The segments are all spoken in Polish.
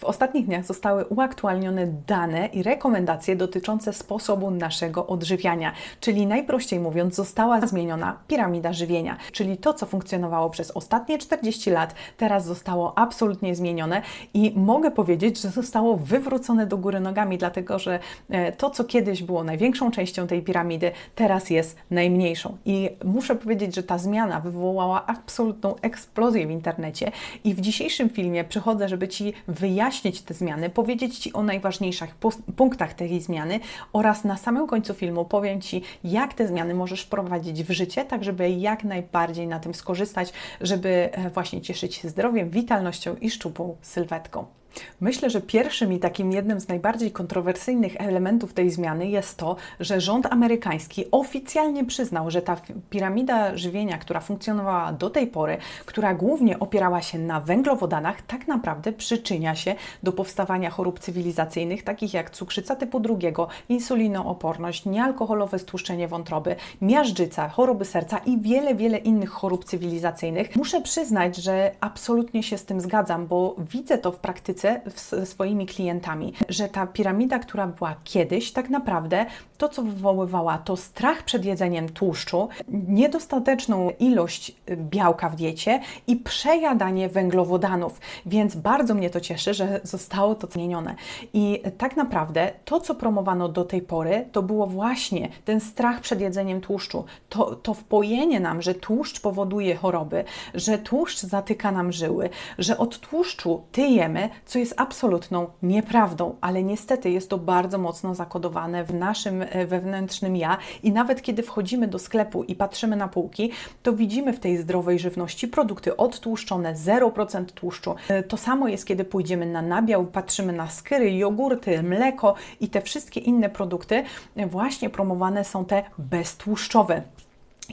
W ostatnich dniach zostały uaktualnione dane i rekomendacje dotyczące sposobu naszego odżywiania, czyli najprościej mówiąc, została zmieniona piramida żywienia, czyli to, co funkcjonowało przez ostatnie 40 lat, teraz zostało absolutnie zmienione i mogę powiedzieć, że zostało wywrócone do góry nogami, dlatego że e, to, co kiedyś było największą częścią tej piramidy, teraz jest najmniejszą. I muszę powiedzieć, że ta zmiana wywołała absolutną eksplozję w internecie i w dzisiejszym filmie przychodzę, żeby Ci wyjaśnić te zmiany, powiedzieć Ci o najważniejszych punktach tej zmiany oraz na samym końcu filmu powiem Ci, jak te zmiany możesz wprowadzić w życie, tak żeby jak najbardziej na tym skorzystać, żeby e, właśnie cieszyć się zdrowiem, witalnością i szczupłą sylwetką. Myślę, że pierwszym i takim jednym z najbardziej kontrowersyjnych elementów tej zmiany jest to, że rząd amerykański oficjalnie przyznał, że ta piramida żywienia, która funkcjonowała do tej pory, która głównie opierała się na węglowodanach, tak naprawdę przyczynia się do powstawania chorób cywilizacyjnych, takich jak cukrzyca typu drugiego, insulinooporność, niealkoholowe stłuszczenie wątroby, miażdżyca, choroby serca i wiele, wiele innych chorób cywilizacyjnych. Muszę przyznać, że absolutnie się z tym zgadzam, bo widzę to w praktyce ze swoimi klientami, że ta piramida, która była kiedyś, tak naprawdę to, co wywoływała, to strach przed jedzeniem tłuszczu, niedostateczną ilość białka w diecie i przejadanie węglowodanów. Więc bardzo mnie to cieszy, że zostało to zmienione. I tak naprawdę to, co promowano do tej pory, to było właśnie ten strach przed jedzeniem tłuszczu. To, to wpojenie nam, że tłuszcz powoduje choroby, że tłuszcz zatyka nam żyły, że od tłuszczu tyjemy, co jest absolutną nieprawdą, ale niestety jest to bardzo mocno zakodowane w naszym e, wewnętrznym ja i nawet kiedy wchodzimy do sklepu i patrzymy na półki, to widzimy w tej zdrowej żywności produkty odtłuszczone, 0% tłuszczu. E, to samo jest, kiedy pójdziemy na nabiał, patrzymy na skyry, jogurty, mleko i te wszystkie inne produkty, e, właśnie promowane są te beztłuszczowe.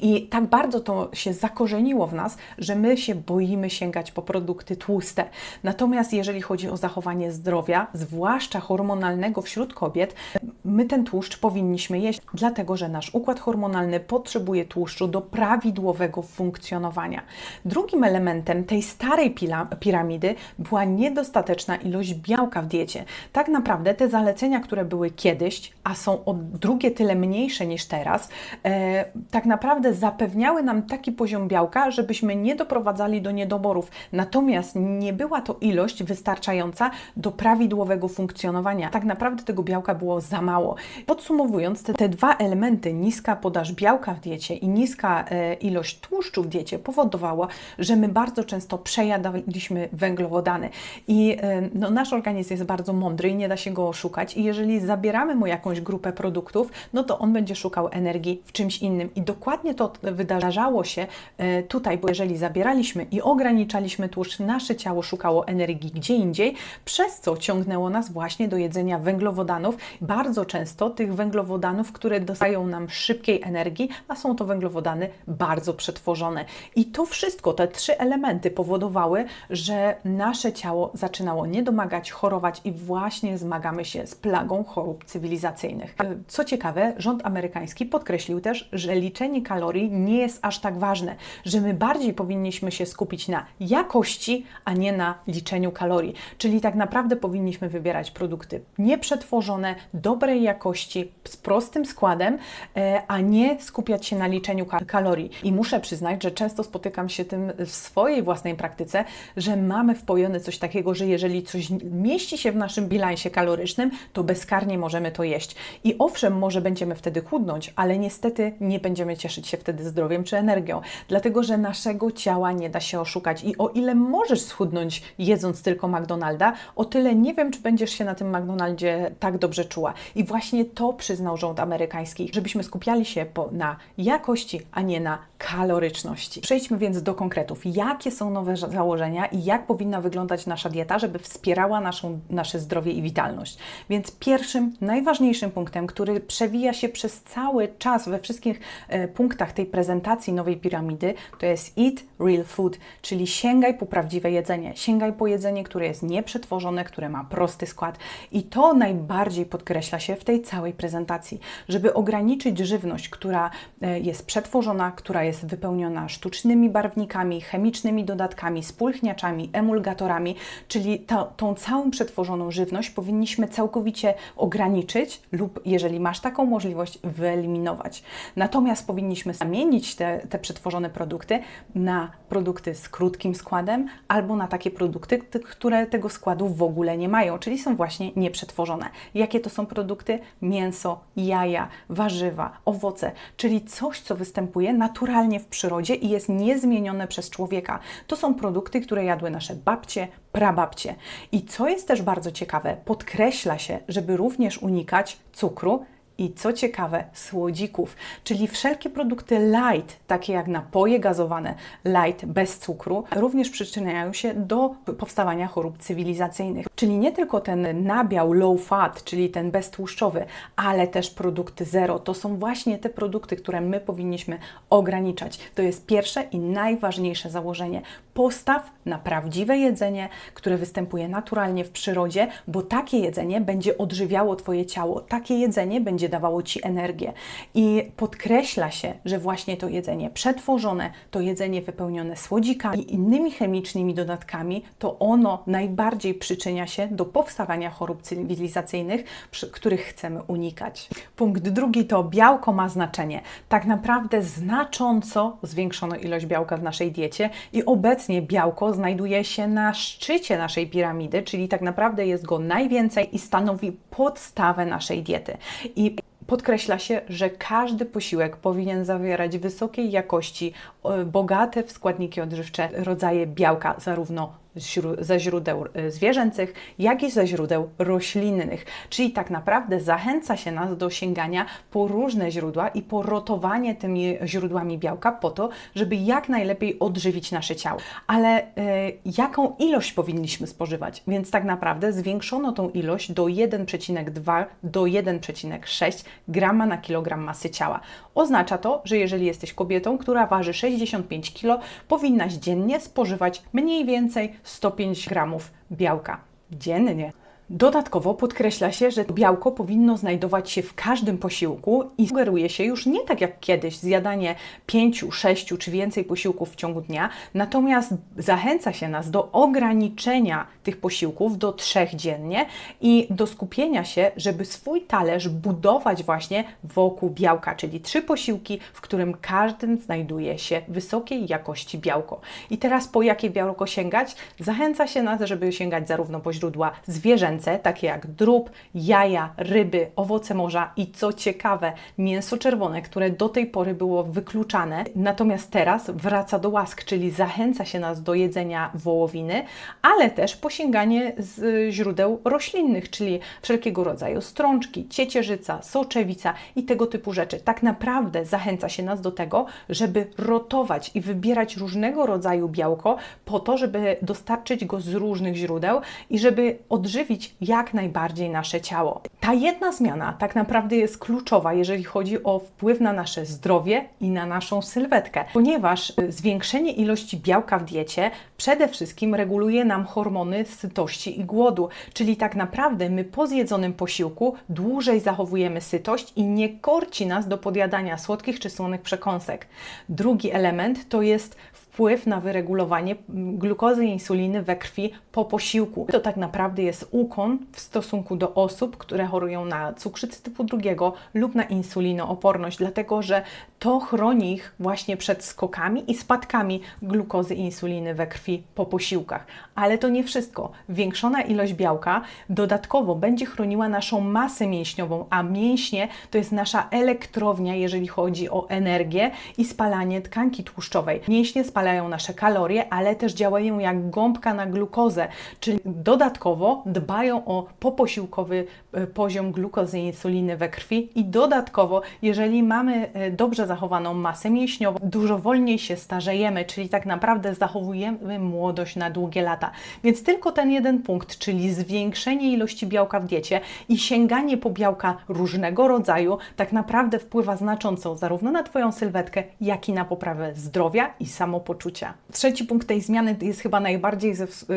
I tak bardzo to się zakorzeniło w nas, że my się boimy sięgać po produkty tłuste. Natomiast jeżeli chodzi o zachowanie zdrowia, zwłaszcza hormonalnego wśród kobiet, my ten tłuszcz powinniśmy jeść, dlatego że nasz układ hormonalny potrzebuje tłuszczu do prawidłowego funkcjonowania. Drugim elementem tej starej piramidy była niedostateczna ilość białka w diecie. Tak naprawdę te zalecenia, które były kiedyś, a są o drugie tyle mniejsze niż teraz, e, tak naprawdę naprawdę zapewniały nam taki poziom białka, żebyśmy nie doprowadzali do niedoborów. Natomiast nie była to ilość wystarczająca do prawidłowego funkcjonowania. Tak naprawdę tego białka było za mało. Podsumowując, te, te dwa elementy, niska podaż białka w diecie i niska e, ilość tłuszczu w diecie, powodowała, że my bardzo często przejadaliśmy węglowodany. I e, no, nasz organizm jest bardzo mądry i nie da się go oszukać. I jeżeli zabieramy mu jakąś grupę produktów, no to on będzie szukał energii w czymś innym. I dokładnie to wydarzało się e, tutaj, bo jeżeli zabieraliśmy i ograniczaliśmy tłuszcz, nasze ciało szukało energii gdzie indziej, przez co ciągnęło nas właśnie do jedzenia węglowodanów. Bardzo często tych węglowodanów, które dostają nam szybkiej energii, a są to węglowodany bardzo przetworzone. I to wszystko, te trzy elementy powodowały, że nasze ciało zaczynało niedomagać, chorować i właśnie zmagamy się z plagą chorób cywilizacyjnych. E, co ciekawe, rząd amerykański podkreślił też, że liczenie kalorii kalorii nie jest aż tak ważne, że my bardziej powinniśmy się skupić na jakości, a nie na liczeniu kalorii. Czyli tak naprawdę powinniśmy wybierać produkty nieprzetworzone, dobrej jakości, z prostym składem, e, a nie skupiać się na liczeniu kalorii. I muszę przyznać, że często spotykam się tym w swojej własnej praktyce, że mamy wpojone coś takiego, że jeżeli coś mieści się w naszym bilansie kalorycznym, to bezkarnie możemy to jeść. I owszem, może będziemy wtedy chudnąć, ale niestety nie będziemy cieszyć się wtedy zdrowiem czy energią, dlatego że naszego ciała nie da się oszukać. I o ile możesz schudnąć jedząc tylko McDonalda, o tyle nie wiem, czy będziesz się na tym McDonaldzie tak dobrze czuła. I właśnie to przyznał rząd amerykański, żebyśmy skupiali się po, na jakości, a nie na kaloryczności. Przejdźmy więc do konkretów. Jakie są nowe założenia i jak powinna wyglądać nasza dieta, żeby wspierała naszą, nasze zdrowie i witalność? Więc pierwszym, najważniejszym punktem, który przewija się przez cały czas we wszystkich e, punktach, tej prezentacji nowej piramidy to jest eat real food, czyli sięgaj po prawdziwe jedzenie. Sięgaj po jedzenie, które jest nieprzetworzone, które ma prosty skład. I to najbardziej podkreśla się w tej całej prezentacji, żeby ograniczyć żywność, która e, jest przetworzona, która jest wypełniona sztucznymi barwnikami, chemicznymi dodatkami, spulchniaczami, emulgatorami, czyli to, tą całą przetworzoną żywność powinniśmy całkowicie ograniczyć lub, jeżeli masz taką możliwość, wyeliminować. Natomiast powinniśmy zamienić te, te przetworzone produkty na produkty z krótkim składem albo na takie produkty, które tego składu w ogóle nie mają, czyli są właśnie nieprzetworzone. Jakie to są produkty? Mięso, jaja, warzywa, owoce, czyli coś, co występuje naturalnie w przyrodzie i jest niezmienione przez człowieka. To są produkty, które jadły nasze babcie, prababcie. I co jest też bardzo ciekawe, podkreśla się, żeby również unikać cukru, i co ciekawe, słodzików, czyli wszelkie produkty light, takie jak napoje gazowane, light bez cukru, również przyczyniają się do powstawania chorób cywilizacyjnych. Czyli nie tylko ten nabiał low fat, czyli ten beztłuszczowy, ale też produkty zero. To są właśnie te produkty, które my powinniśmy ograniczać. To jest pierwsze i najważniejsze założenie. Postaw na prawdziwe jedzenie, które występuje naturalnie w przyrodzie, bo takie jedzenie będzie odżywiało Twoje ciało. Takie jedzenie będzie będzie dawało Ci energię. I podkreśla się, że właśnie to jedzenie przetworzone, to jedzenie wypełnione słodzikami i innymi chemicznymi dodatkami, to ono najbardziej przyczynia się do powstawania chorób cywilizacyjnych, których chcemy unikać. Punkt drugi to białko ma znaczenie. Tak naprawdę znacząco zwiększono ilość białka w naszej diecie i obecnie białko znajduje się na szczycie naszej piramidy, czyli tak naprawdę jest go najwięcej i stanowi podstawę naszej diety. I Podkreśla się, że każdy posiłek powinien zawierać wysokiej jakości, bogate w składniki odżywcze rodzaje białka, zarówno ze źródeł y, zwierzęcych, jak i ze źródeł roślinnych. Czyli tak naprawdę zachęca się nas do sięgania po różne źródła i po rotowanie tymi źródłami białka po to, żeby jak najlepiej odżywić nasze ciało. Ale y, jaką ilość powinniśmy spożywać? Więc tak naprawdę zwiększono tą ilość do 1,2 do 1,6 grama na kilogram masy ciała. Oznacza to, że jeżeli jesteś kobietą, która waży 65 kg, powinnaś dziennie spożywać mniej więcej 105 gramów białka dziennie. Dodatkowo podkreśla się, że białko powinno znajdować się w każdym posiłku i sugeruje się już nie tak jak kiedyś zjadanie pięciu, sześciu czy więcej posiłków w ciągu dnia, natomiast zachęca się nas do ograniczenia tych posiłków do trzech dziennie i do skupienia się, żeby swój talerz budować właśnie wokół białka, czyli trzy posiłki, w którym każdym znajduje się wysokiej jakości białko. I teraz po jakie białko sięgać? Zachęca się nas, żeby sięgać zarówno po źródła zwierzęce, takie jak drób, jaja, ryby, owoce morza i co ciekawe, mięso czerwone, które do tej pory było wykluczane, natomiast teraz wraca do łask, czyli zachęca się nas do jedzenia wołowiny, ale też posięganie z źródeł roślinnych, czyli wszelkiego rodzaju strączki, ciecierzyca, soczewica i tego typu rzeczy. Tak naprawdę zachęca się nas do tego, żeby rotować i wybierać różnego rodzaju białko po to, żeby dostarczyć go z różnych źródeł i żeby odżywić jak najbardziej nasze ciało. Ta jedna zmiana tak naprawdę jest kluczowa, jeżeli chodzi o wpływ na nasze zdrowie i na naszą sylwetkę, ponieważ y, zwiększenie ilości białka w diecie przede wszystkim reguluje nam hormony sytości i głodu, czyli tak naprawdę my po zjedzonym posiłku dłużej zachowujemy sytość i nie korci nas do podjadania słodkich czy słonych przekąsek. Drugi element to jest wpływ na wyregulowanie glukozy i insuliny we krwi po posiłku. To tak naprawdę jest ukłon w stosunku do osób, które chorują na cukrzycę typu drugiego lub na insulinooporność, dlatego że to chroni ich właśnie przed skokami i spadkami glukozy i insuliny we krwi po posiłkach. Ale to nie wszystko. Większona ilość białka dodatkowo będzie chroniła naszą masę mięśniową, a mięśnie to jest nasza elektrownia, jeżeli chodzi o energię i spalanie tkanki tłuszczowej. Mięśnie spalają nasze kalorie, ale też działają jak gąbka na glukozę, czyli dodatkowo dbają o poposiłkowy e, poziom glukozy i insuliny we krwi i dodatkowo, jeżeli mamy e, dobrze zachowaną masę mięśniową, dużo wolniej się starzejemy, czyli tak naprawdę zachowujemy młodość na długie lata. Więc tylko ten jeden punkt, czyli zwiększenie ilości białka w diecie i sięganie po białka różnego rodzaju, tak naprawdę wpływa znacząco zarówno na Twoją sylwetkę, jak i na poprawę zdrowia i samopoczucia. Trzeci punkt tej zmiany jest chyba najbardziej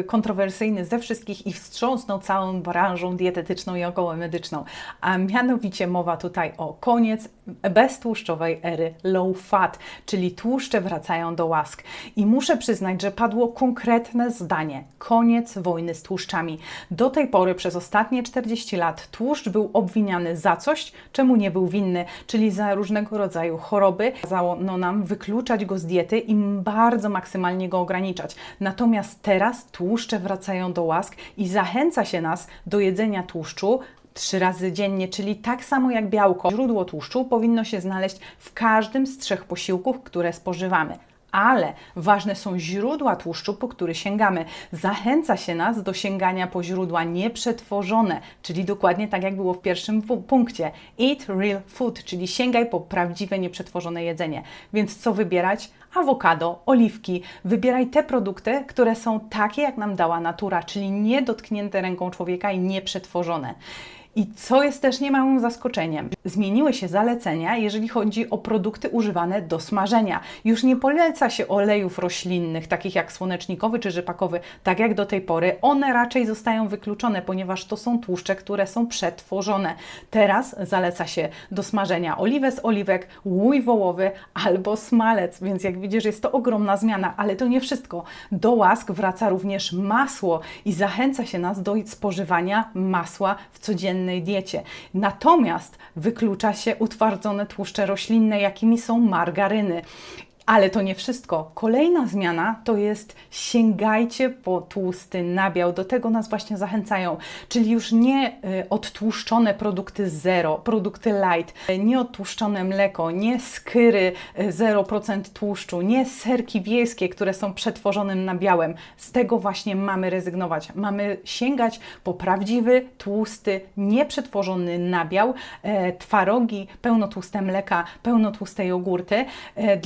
kontrowersyjny ze wszystkich i wstrząsnął całą branżą dietetyczną i okołomedyczną, a mianowicie mowa tutaj o koniec beztłuszczowej ery low fat, czyli tłuszcze wracają do łask. I muszę przyznać, że padło konkretne zdanie: koniec wojny z tłuszczami. Do tej pory przez ostatnie 40 lat tłuszcz był obwiniany za coś, czemu nie był winny, czyli za różnego rodzaju choroby. Kazano nam wykluczać go z diety i bardzo maksymalnie go ograniczać. Natomiast teraz tłuszcze wracają do łask i zachęca się nas do jedzenia tłuszczu trzy razy dziennie, czyli tak samo jak białko. Źródło tłuszczu powinno się znaleźć w każdym z trzech posiłków, które spożywamy ale ważne są źródła tłuszczu, po które sięgamy. Zachęca się nas do sięgania po źródła nieprzetworzone, czyli dokładnie tak jak było w pierwszym punkcie. Eat real food, czyli sięgaj po prawdziwe, nieprzetworzone jedzenie. Więc co wybierać? Awokado, oliwki. Wybieraj te produkty, które są takie, jak nam dała natura, czyli nie dotknięte ręką człowieka i nieprzetworzone. I co jest też niemałym zaskoczeniem, zmieniły się zalecenia, jeżeli chodzi o produkty używane do smażenia. Już nie poleca się olejów roślinnych, takich jak słonecznikowy czy rzepakowy, tak jak do tej pory. One raczej zostają wykluczone, ponieważ to są tłuszcze, które są przetworzone. Teraz zaleca się do smażenia oliwę z oliwek, łój wołowy albo smalec, więc jak widzisz, jest to ogromna zmiana, ale to nie wszystko. Do łask wraca również masło i zachęca się nas do spożywania masła w codziennym codziennej diecie. Natomiast wyklucza się utwardzone tłuszcze roślinne, jakimi są margaryny. Ale to nie wszystko. Kolejna zmiana to jest sięgajcie po tłusty nabiał. Do tego nas właśnie zachęcają. Czyli już nie y, odtłuszczone produkty zero, produkty light, nie odtłuszczone mleko, nie skyry 0% y, tłuszczu, nie serki wiejskie, które są przetworzonym nabiałem. Z tego właśnie mamy rezygnować. Mamy sięgać po prawdziwy, tłusty, nieprzetworzony nabiał, e, twarogi, pełnotłuste mleka, pełnotłuste jogurty. E,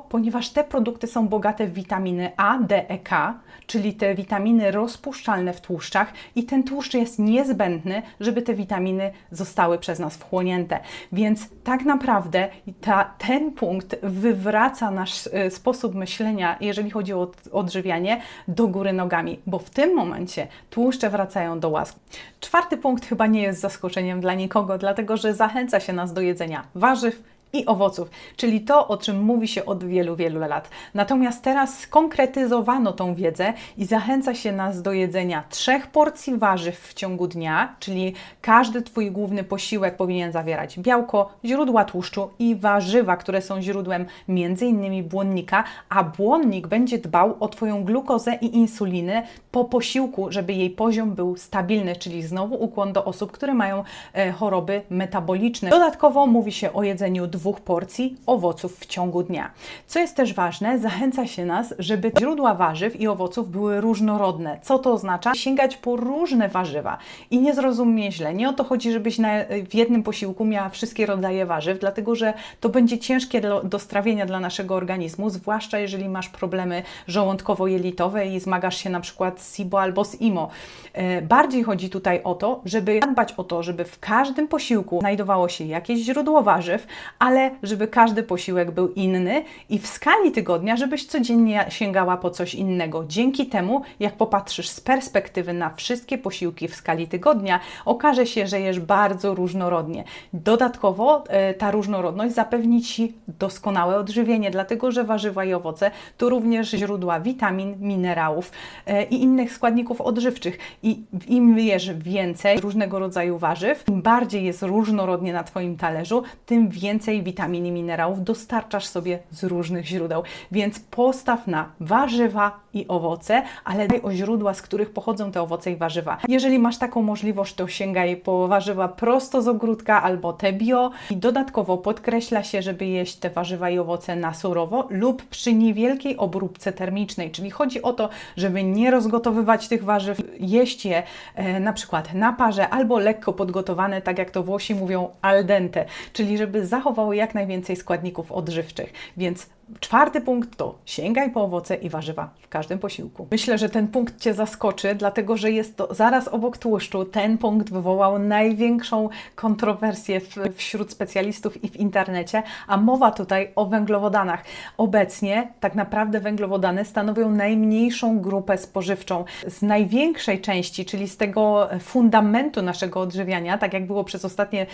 ponieważ te produkty są bogate w witaminy A, D, E, K, czyli te witaminy rozpuszczalne w tłuszczach i ten tłuszcz jest niezbędny, żeby te witaminy zostały przez nas wchłonięte. Więc tak naprawdę ta, ten punkt wywraca nasz y, sposób myślenia, jeżeli chodzi o odżywianie, do góry nogami, bo w tym momencie tłuszcze wracają do łask. Czwarty punkt chyba nie jest zaskoczeniem dla nikogo, dlatego że zachęca się nas do jedzenia warzyw, i owoców, czyli to, o czym mówi się od wielu, wielu lat. Natomiast teraz skonkretyzowano tą wiedzę i zachęca się nas do jedzenia trzech porcji warzyw w ciągu dnia, czyli każdy Twój główny posiłek powinien zawierać białko, źródła tłuszczu i warzywa, które są źródłem m.in. błonnika, a błonnik będzie dbał o Twoją glukozę i insulinę po posiłku, żeby jej poziom był stabilny, czyli znowu ukłon do osób, które mają e, choroby metaboliczne. Dodatkowo mówi się o jedzeniu dwóch dwóch porcji owoców w ciągu dnia. Co jest też ważne, zachęca się nas, żeby źródła warzyw i owoców były różnorodne. Co to oznacza? Sięgać po różne warzywa. I nie zrozum źle, nie o to chodzi, żebyś na, w jednym posiłku miała wszystkie rodzaje warzyw, dlatego że to będzie ciężkie do, do strawienia dla naszego organizmu, zwłaszcza jeżeli masz problemy żołądkowo-jelitowe i zmagasz się na przykład z SIBO albo z IMO. E, bardziej chodzi tutaj o to, żeby dbać o to, żeby w każdym posiłku znajdowało się jakieś źródło warzyw, ale żeby każdy posiłek był inny i w skali tygodnia, żebyś codziennie sięgała po coś innego. Dzięki temu, jak popatrzysz z perspektywy na wszystkie posiłki w skali tygodnia, okaże się, że jesz bardzo różnorodnie. Dodatkowo e, ta różnorodność zapewni Ci doskonałe odżywienie, dlatego że warzywa i owoce to również źródła witamin, minerałów e, i innych składników odżywczych. I im jesz więcej różnego rodzaju warzyw, im bardziej jest różnorodnie na Twoim talerzu, tym więcej witamin i minerałów dostarczasz sobie z różnych źródeł. Więc postaw na warzywa i owoce, ale daj o źródła, z których pochodzą te owoce i warzywa. Jeżeli masz taką możliwość, to sięgaj po warzywa prosto z ogródka albo te bio. I dodatkowo podkreśla się, żeby jeść te warzywa i owoce na surowo lub przy niewielkiej obróbce termicznej. Czyli chodzi o to, żeby nie rozgotowywać tych warzyw, jeść je e, na przykład na parze albo lekko podgotowane, tak jak to Włosi mówią al dente, czyli żeby jak najwięcej składników odżywczych. Więc Czwarty punkt to sięgaj po owoce i warzywa w każdym posiłku. Myślę, że ten punkt Cię zaskoczy, dlatego że jest to zaraz obok tłuszczu. Ten punkt wywołał największą kontrowersję w, wśród specjalistów i w internecie, a mowa tutaj o węglowodanach. Obecnie tak naprawdę węglowodany stanowią najmniejszą grupę spożywczą. Z największej części, czyli z tego fundamentu naszego odżywiania, tak jak było przez ostatnie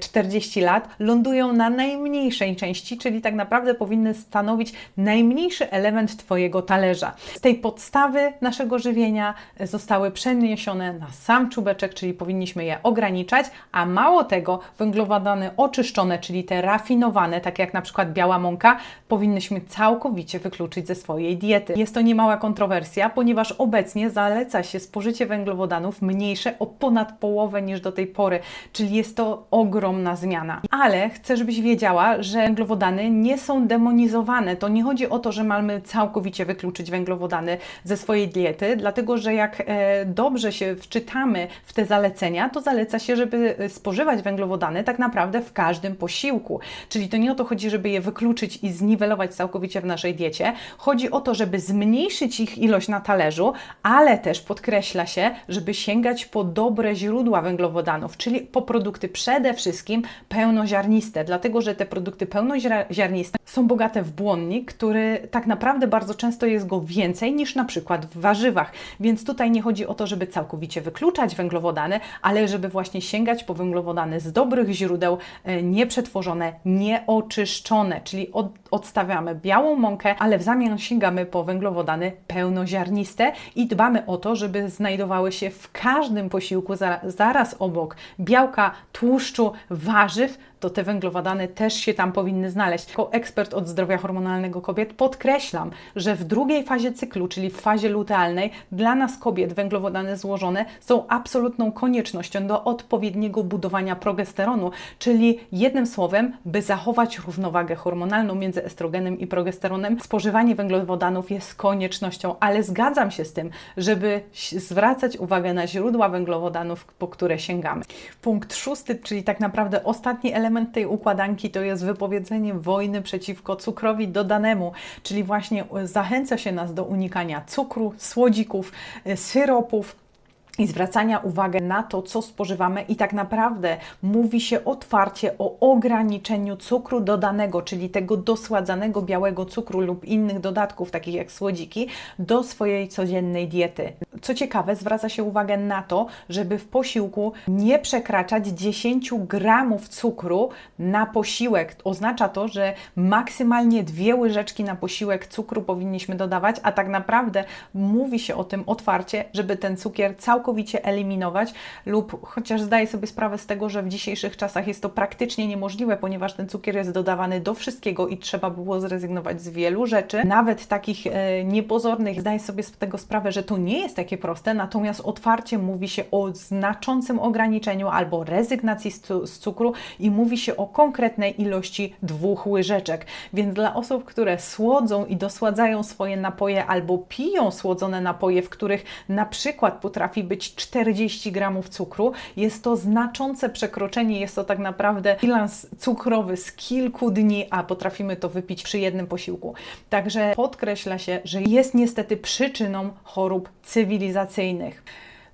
40 e, lat, lądują na najmniejszej części, czyli tak naprawdę powinny stanowić najmniejszy element Twojego talerza. Z tej podstawy naszego żywienia zostały przeniesione na sam czubeczek, czyli powinniśmy je ograniczać, a mało tego, węglowodany oczyszczone, czyli te rafinowane, tak jak na przykład biała mąka, powinnyśmy całkowicie wykluczyć ze swojej diety. Jest to niemała kontrowersja, ponieważ obecnie zaleca się spożycie węglowodanów mniejsze o ponad połowę niż do tej pory, czyli jest to ogromna zmiana. Ale chcę, żebyś wiedziała, że węglowodany nie są demonizowane. To nie chodzi o to, że mamy całkowicie wykluczyć węglowodany ze swojej diety, dlatego że jak e, dobrze się wczytamy w te zalecenia, to zaleca się, żeby e, spożywać węglowodany tak naprawdę w każdym posiłku. Czyli to nie o to chodzi, żeby je wykluczyć i zniwelować całkowicie w naszej diecie. Chodzi o to, żeby zmniejszyć ich ilość na talerzu, ale też podkreśla się, żeby sięgać po dobre źródła węglowodanów, czyli po produkty przede wszystkim pełnoziarniste, dlatego że te produkty pełnoziarniste są bogate w błonnik, który tak naprawdę bardzo często jest go więcej niż na przykład w warzywach. Więc tutaj nie chodzi o to, żeby całkowicie wykluczać węglowodany, ale żeby właśnie sięgać po węglowodany z dobrych źródeł, e, nieprzetworzone, nieoczyszczone, czyli od, odstawiamy białą mąkę, ale w zamian sięgamy po węglowodany pełnoziarniste i dbamy o to, żeby znajdowały się w każdym posiłku zaraz obok białka, tłuszczu, warzyw, to te węglowodany też się tam powinny znaleźć. Jako ekspert od zdrowia hormonalnego kobiet podkreślam, że w drugiej fazie cyklu, czyli w fazie lutealnej, dla nas kobiet węglowodany złożone są absolutną koniecznością do odpowiedniego budowania progesteronu, czyli jednym słowem, by zachować równowagę hormonalną między estrogenem i progesteronem, spożywanie węglowodanów jest koniecznością, ale zgadzam się z tym, żeby zwracać uwagę na źródła węglowodanów, po które sięgamy. Punkt szósty, czyli tak naprawdę ostatni element element tej układanki to jest wypowiedzenie wojny przeciwko cukrowi dodanemu, czyli właśnie zachęca się nas do unikania cukru, słodzików, y, syropów, i zwracania uwagi na to, co spożywamy, i tak naprawdę mówi się otwarcie o ograniczeniu cukru dodanego, czyli tego dosładzanego białego cukru lub innych dodatków, takich jak słodziki, do swojej codziennej diety. Co ciekawe, zwraca się uwagę na to, żeby w posiłku nie przekraczać 10 gramów cukru na posiłek. Oznacza to, że maksymalnie dwie łyżeczki na posiłek cukru powinniśmy dodawać, a tak naprawdę mówi się o tym otwarcie, żeby ten cukier całkowicie całkowicie eliminować, lub chociaż zdaję sobie sprawę z tego, że w dzisiejszych czasach jest to praktycznie niemożliwe, ponieważ ten cukier jest dodawany do wszystkiego i trzeba było zrezygnować z wielu rzeczy, nawet takich e, niepozornych. Zdaję sobie z tego sprawę, że to nie jest takie proste, natomiast otwarcie mówi się o znaczącym ograniczeniu albo rezygnacji z, z cukru i mówi się o konkretnej ilości dwóch łyżeczek. Więc dla osób, które słodzą i dosładzają swoje napoje albo piją słodzone napoje, w których na przykład potrafi być być 40 gramów cukru. Jest to znaczące przekroczenie, jest to tak naprawdę bilans cukrowy z kilku dni, a potrafimy to wypić przy jednym posiłku. Także podkreśla się, że jest niestety przyczyną chorób cywilizacyjnych.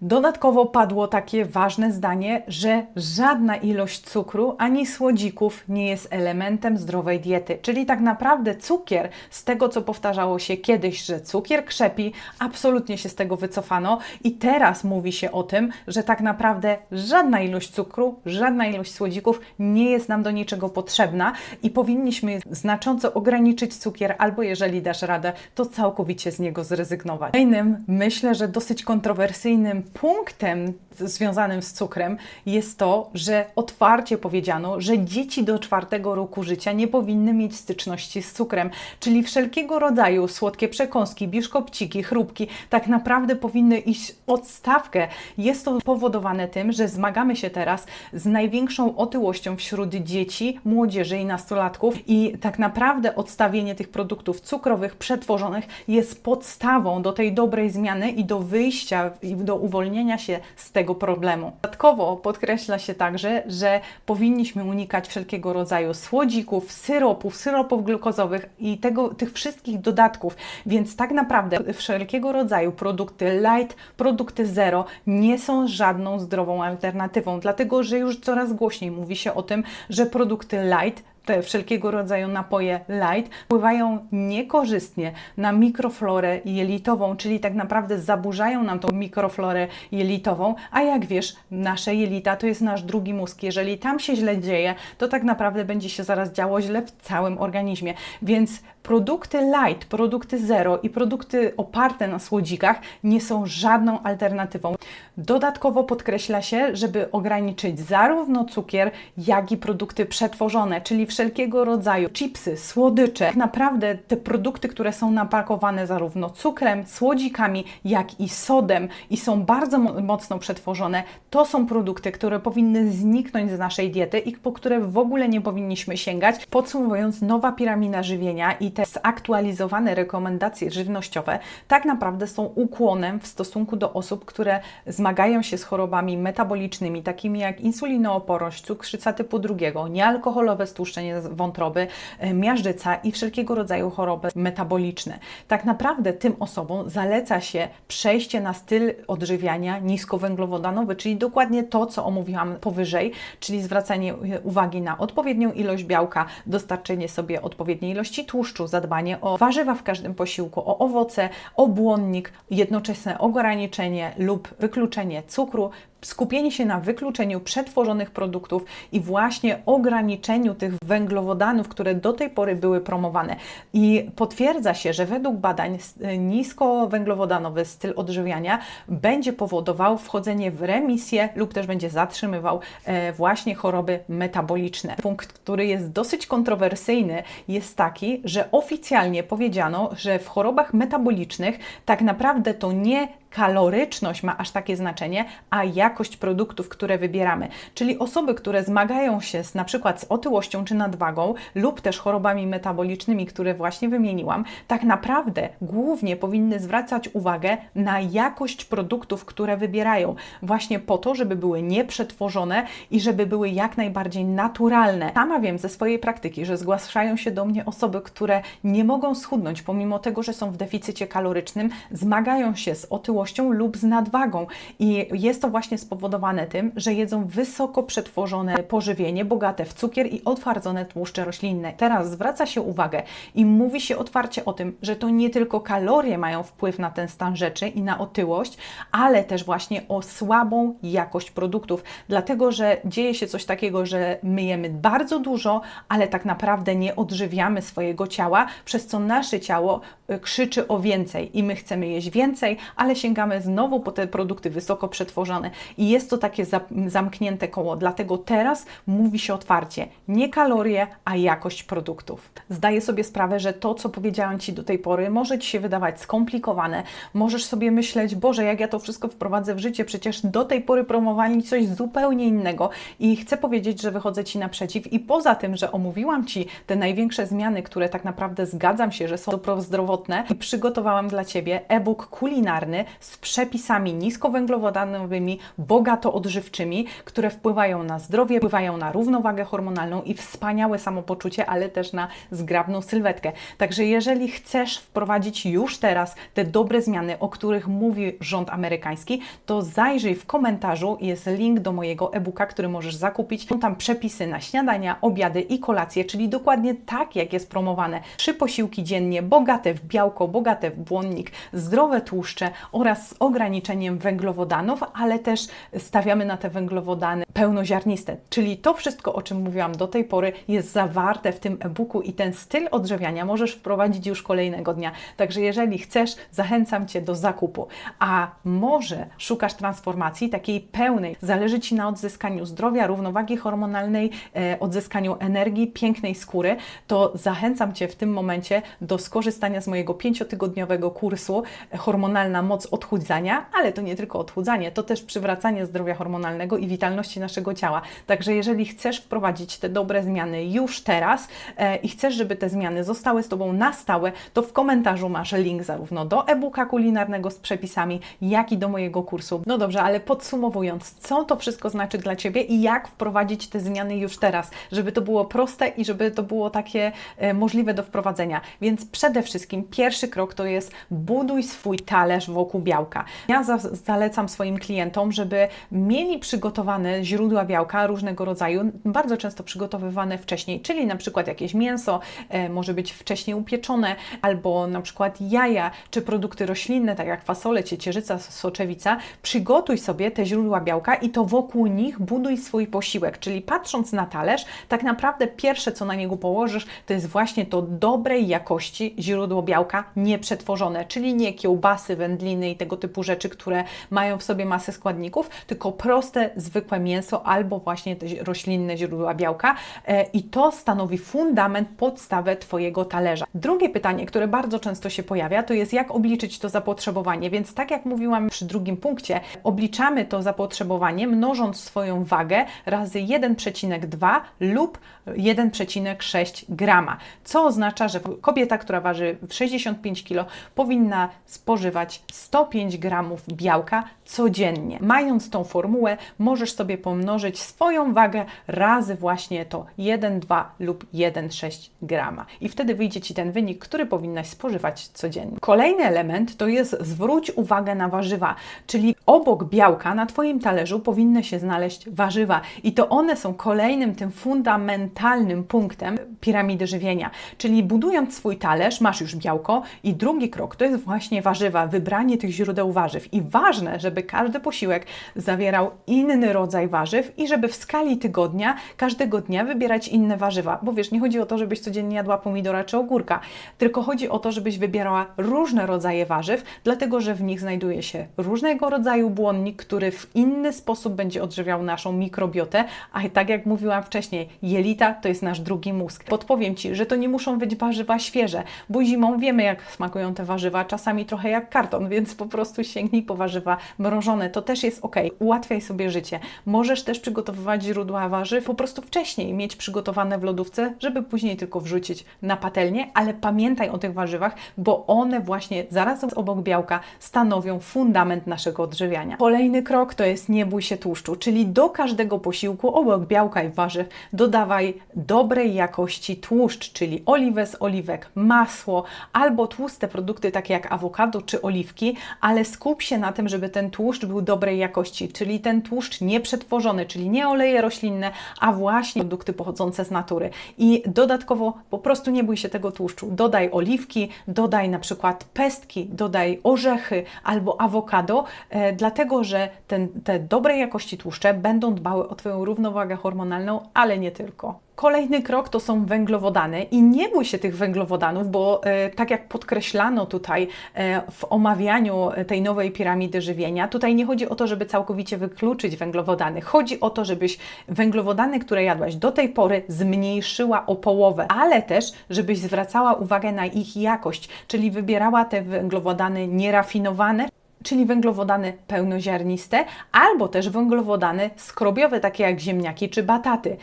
Dodatkowo padło takie ważne zdanie, że żadna ilość cukru ani słodzików nie jest elementem zdrowej diety. Czyli tak naprawdę cukier, z tego co powtarzało się kiedyś, że cukier krzepi, absolutnie się z tego wycofano i teraz mówi się o tym, że tak naprawdę żadna ilość cukru, żadna ilość słodzików nie jest nam do niczego potrzebna i powinniśmy znacząco ograniczyć cukier, albo jeżeli dasz radę, to całkowicie z niego zrezygnować. Kolejnym, myślę, że dosyć kontrowersyjnym punktem związanym z cukrem jest to, że otwarcie powiedziano, że dzieci do czwartego roku życia nie powinny mieć styczności z cukrem, czyli wszelkiego rodzaju słodkie przekąski, biszkopciki, chrupki tak naprawdę powinny iść odstawkę. Jest to powodowane tym, że zmagamy się teraz z największą otyłością wśród dzieci, młodzieży i nastolatków i tak naprawdę odstawienie tych produktów cukrowych, przetworzonych jest podstawą do tej dobrej zmiany i do wyjścia, i do uwolnienia zwolnienia się z tego problemu. Dodatkowo podkreśla się także, że powinniśmy unikać wszelkiego rodzaju słodzików, syropów, syropów glukozowych i tego, tych wszystkich dodatków, więc tak naprawdę wszelkiego rodzaju produkty light, produkty zero nie są żadną zdrową alternatywą, dlatego że już coraz głośniej mówi się o tym, że produkty light te wszelkiego rodzaju napoje light wpływają niekorzystnie na mikroflorę jelitową, czyli tak naprawdę zaburzają nam tą mikroflorę jelitową, a jak wiesz, nasze jelita to jest nasz drugi mózg. Jeżeli tam się źle dzieje, to tak naprawdę będzie się zaraz działo źle w całym organizmie. Więc produkty light, produkty zero i produkty oparte na słodzikach nie są żadną alternatywą. Dodatkowo podkreśla się, żeby ograniczyć zarówno cukier, jak i produkty przetworzone, czyli wszelkiego rodzaju chipsy, słodycze. Tak naprawdę te produkty, które są napakowane zarówno cukrem, słodzikami, jak i sodem i są bardzo mocno przetworzone, to są produkty, które powinny zniknąć z naszej diety i po które w ogóle nie powinniśmy sięgać. Podsumowując, nowa piramida żywienia i te zaktualizowane rekomendacje żywnościowe tak naprawdę są ukłonem w stosunku do osób, które zmagają się z chorobami metabolicznymi, takimi jak insulinooporność, cukrzyca typu drugiego, niealkoholowe stłuszczenie wątroby, e, miażdżyca i wszelkiego rodzaju choroby metaboliczne. Tak naprawdę tym osobom zaleca się przejście na styl odżywiania niskowęglowodanowy, czyli dokładnie to, co omówiłam powyżej, czyli zwracanie uwagi na odpowiednią ilość białka, dostarczenie sobie odpowiedniej ilości tłuszczu, zadbanie o warzywa w każdym posiłku, o owoce, o błonnik, jednoczesne ograniczenie lub wykluczenie cukru, skupienie się na wykluczeniu przetworzonych produktów i właśnie ograniczeniu tych węglowodanów, które do tej pory były promowane. I potwierdza się, że według badań niskowęglowodanowy styl odżywiania będzie powodował wchodzenie w remisję lub też będzie zatrzymywał e, właśnie choroby metaboliczne. Punkt, który jest dosyć kontrowersyjny, jest taki, że oficjalnie powiedziano, że w chorobach metabolicznych tak naprawdę to nie kaloryczność ma aż takie znaczenie, a jakość produktów, które wybieramy. Czyli osoby, które zmagają się z na przykład z otyłością czy nadwagą lub też chorobami metabolicznymi, które właśnie wymieniłam, tak naprawdę głównie powinny zwracać uwagę na jakość produktów, które wybierają, właśnie po to, żeby były nieprzetworzone i żeby były jak najbardziej naturalne. Sama wiem ze swojej praktyki, że zgłaszają się do mnie osoby, które nie mogą schudnąć, pomimo tego, że są w deficycie kalorycznym, zmagają się z otyłością, otyłością lub z nadwagą. I jest to właśnie spowodowane tym, że jedzą wysoko przetworzone pożywienie, bogate w cukier i otwardzone tłuszcze roślinne. Teraz zwraca się uwagę i mówi się otwarcie o tym, że to nie tylko kalorie mają wpływ na ten stan rzeczy i na otyłość, ale też właśnie o słabą jakość produktów, dlatego że dzieje się coś takiego, że myjemy bardzo dużo, ale tak naprawdę nie odżywiamy swojego ciała, przez co nasze ciało y, krzyczy o więcej i my chcemy jeść więcej, ale się sięgamy znowu po te produkty wysoko przetworzone i jest to takie zamknięte koło. Dlatego teraz mówi się otwarcie, nie kalorie, a jakość produktów. Zdaję sobie sprawę, że to, co powiedziałam Ci do tej pory, może Ci się wydawać skomplikowane. Możesz sobie myśleć, Boże, jak ja to wszystko wprowadzę w życie, przecież do tej pory promowali coś zupełnie innego i chcę powiedzieć, że wychodzę Ci naprzeciw i poza tym, że omówiłam Ci te największe zmiany, które tak naprawdę zgadzam się, że są prozdrowotne i przygotowałam dla Ciebie e-book kulinarny z przepisami niskowęglowodanowymi, bogato odżywczymi, które wpływają na zdrowie, wpływają na równowagę hormonalną i wspaniałe samopoczucie, ale też na zgrabną sylwetkę. Także jeżeli chcesz wprowadzić już teraz te dobre zmiany, o których mówi rząd amerykański, to zajrzyj w komentarzu, jest link do mojego e-booka, który możesz zakupić. Są tam przepisy na śniadania, obiady i kolacje, czyli dokładnie tak, jak jest promowane. Trzy posiłki dziennie, bogate w białko, bogate w błonnik, zdrowe tłuszcze oraz z ograniczeniem węglowodanów, ale też stawiamy na te węglowodany pełnoziarniste. Czyli to wszystko, o czym mówiłam do tej pory, jest zawarte w tym e-booku i ten styl odżywiania możesz wprowadzić już kolejnego dnia. Także jeżeli chcesz, zachęcam Cię do zakupu. A może szukasz transformacji takiej pełnej, zależy Ci na odzyskaniu zdrowia, równowagi hormonalnej, e, odzyskaniu energii, pięknej skóry, to zachęcam Cię w tym momencie do skorzystania z mojego pięciotygodniowego kursu Hormonalna Moc od odchudzania, ale to nie tylko odchudzanie, to też przywracanie zdrowia hormonalnego i witalności naszego ciała. Także jeżeli chcesz wprowadzić te dobre zmiany już teraz e, i chcesz, żeby te zmiany zostały z Tobą na stałe, to w komentarzu masz link zarówno do e-booka kulinarnego z przepisami, jak i do mojego kursu. No dobrze, ale podsumowując, co to wszystko znaczy dla Ciebie i jak wprowadzić te zmiany już teraz, żeby to było proste i żeby to było takie e, możliwe do wprowadzenia. Więc przede wszystkim pierwszy krok to jest buduj swój talerz wokół białka. Ja za zalecam swoim klientom, żeby mieli przygotowane źródła białka różnego rodzaju, bardzo często przygotowywane wcześniej, czyli na przykład jakieś mięso, e, może być wcześniej upieczone, albo na przykład jaja, czy produkty roślinne, tak jak fasole, ciecierzyca, soczewica. Przygotuj sobie te źródła białka i to wokół nich buduj swój posiłek, czyli patrząc na talerz, tak naprawdę pierwsze, co na niego położysz, to jest właśnie to dobrej jakości źródło białka nieprzetworzone, czyli nie kiełbasy, wędliny i tego typu rzeczy, które mają w sobie masę składników, tylko proste, zwykłe mięso albo właśnie te roślinne źródła białka. E, i to stanowi fundament, podstawę Twojego talerza. Drugie pytanie, które bardzo często się pojawia, to jest jak obliczyć to zapotrzebowanie, więc tak jak mówiłam przy drugim punkcie, obliczamy to zapotrzebowanie mnożąc swoją wagę razy 1,2 lub 1,6 grama, co oznacza, że kobieta, która waży 65 kg, powinna spożywać 105 gramów białka codziennie. Mając tą formułę, możesz sobie pomnożyć swoją wagę razy właśnie to 1,2 lub 1,6 grama. I wtedy wyjdzie Ci ten wynik, który powinnaś spożywać codziennie. Kolejny element to jest zwróć uwagę na warzywa, czyli obok białka na Twoim talerzu powinny się znaleźć warzywa i to one są kolejnym tym fundamentalnym punktem piramidy żywienia. Czyli budując swój talerz, masz już białko i drugi krok to jest właśnie warzywa, wybranie tych źródeł warzyw. I ważne, żeby każdy posiłek zawierał inny rodzaj warzyw i żeby w skali tygodnia, każdego dnia wybierać inne warzywa. Bo wiesz, nie chodzi o to, żebyś codziennie jadła pomidora czy ogórka, tylko chodzi o to, żebyś wybierała różne rodzaje warzyw, dlatego że w nich znajduje się różnego rodzaju błonnik, który w inny sposób będzie odżywiał naszą mikrobiotę, a tak jak mówiłam wcześniej, jelita to jest nasz drugi mózg. Podpowiem Ci, że to nie muszą być warzywa świeże, bo zimą wiemy jak smakują te warzywa, czasami trochę jak karton, więc po prostu sięgnij po warzywa mrożone, to też jest ok. Ułatwiaj sobie życie. Możesz też przygotowywać źródła warzyw po prostu wcześniej, mieć przygotowane w lodówce, żeby później tylko wrzucić na patelnię, ale pamiętaj o tych warzywach, bo one właśnie zaraz obok białka stanowią fundament naszego odżywiania. Kolejny krok to jest nie bój się tłuszczu, czyli do każdego posiłku obok białka i warzyw dodawaj dobrej jakości tłuszcz, czyli oliwę z oliwek, masło albo tłuste produkty takie jak awokado czy oliwki, ale skup się na tym, żeby ten tłuszcz był dobrej jakości, czyli ten tłuszcz nieprzetworzony, czyli nie oleje roślinne, a właśnie produkty pochodzące z natury. I dodatkowo po prostu nie bój się tego tłuszczu. Dodaj oliwki, dodaj na przykład pestki, dodaj orzechy albo awokado, e, dlatego że ten, te dobrej jakości tłuszcze będą dbały o Twoją równowagę hormonalną, ale nie tylko. Kolejny krok to są węglowodany i nie bój się tych węglowodanów, bo e, tak jak podkreślano tutaj e, w omawianiu tej nowej piramidy żywienia, tutaj nie chodzi o to, żeby całkowicie wykluczyć węglowodany. Chodzi o to, żebyś węglowodany, które jadłaś do tej pory, zmniejszyła o połowę, ale też, żebyś zwracała uwagę na ich jakość, czyli wybierała te węglowodany nierafinowane, czyli węglowodany pełnoziarniste, albo też węglowodany skrobiowe, takie jak ziemniaki czy bataty.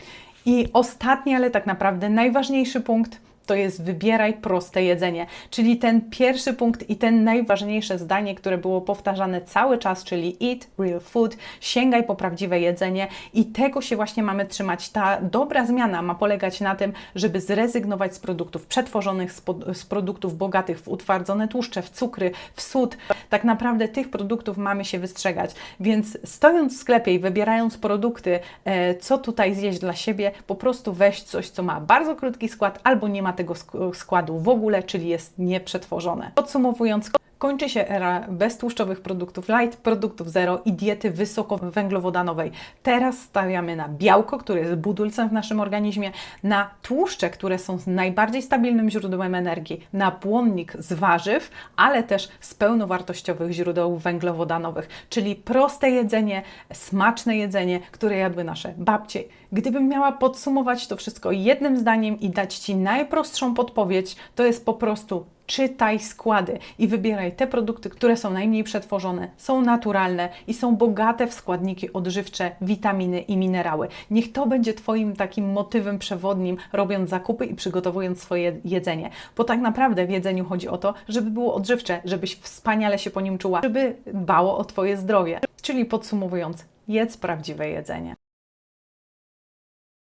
I ostatni, ale tak naprawdę najważniejszy punkt to jest wybieraj proste jedzenie. Czyli ten pierwszy punkt i ten najważniejsze zdanie, które było powtarzane cały czas, czyli eat real food, sięgaj po prawdziwe jedzenie i tego się właśnie mamy trzymać. Ta dobra zmiana ma polegać na tym, żeby zrezygnować z produktów przetworzonych, z, produktów bogatych w utwardzone tłuszcze, w cukry, w sód. Tak naprawdę tych produktów mamy się wystrzegać. Więc stojąc w sklepie i wybierając produkty, e, co tutaj zjeść dla siebie, po prostu weź coś, co ma bardzo krótki skład albo nie ma tego składu w ogóle, czyli jest nieprzetworzone. Podsumowując, Kończy się era beztłuszczowych produktów light, produktów zero i diety wysokowęglowodanowej. Teraz stawiamy na białko, które jest budulcem w naszym organizmie, na tłuszcze, które są najbardziej stabilnym źródłem energii, na błonnik z warzyw, ale też z pełnowartościowych źródeł węglowodanowych, czyli proste jedzenie, smaczne jedzenie, które jadły nasze babcie. Gdybym miała podsumować to wszystko jednym zdaniem i dać Ci najprostszą podpowiedź, to jest po prostu czytaj składy i wybieraj te produkty, które są najmniej przetworzone, są naturalne i są bogate w składniki odżywcze, witaminy i minerały. Niech to będzie Twoim takim motywem przewodnim, robiąc zakupy i przygotowując swoje jedzenie. Bo tak naprawdę w jedzeniu chodzi o to, żeby było odżywcze, żebyś wspaniale się po nim czuła, żeby dbało o Twoje zdrowie. Czyli podsumowując, jedz prawdziwe jedzenie.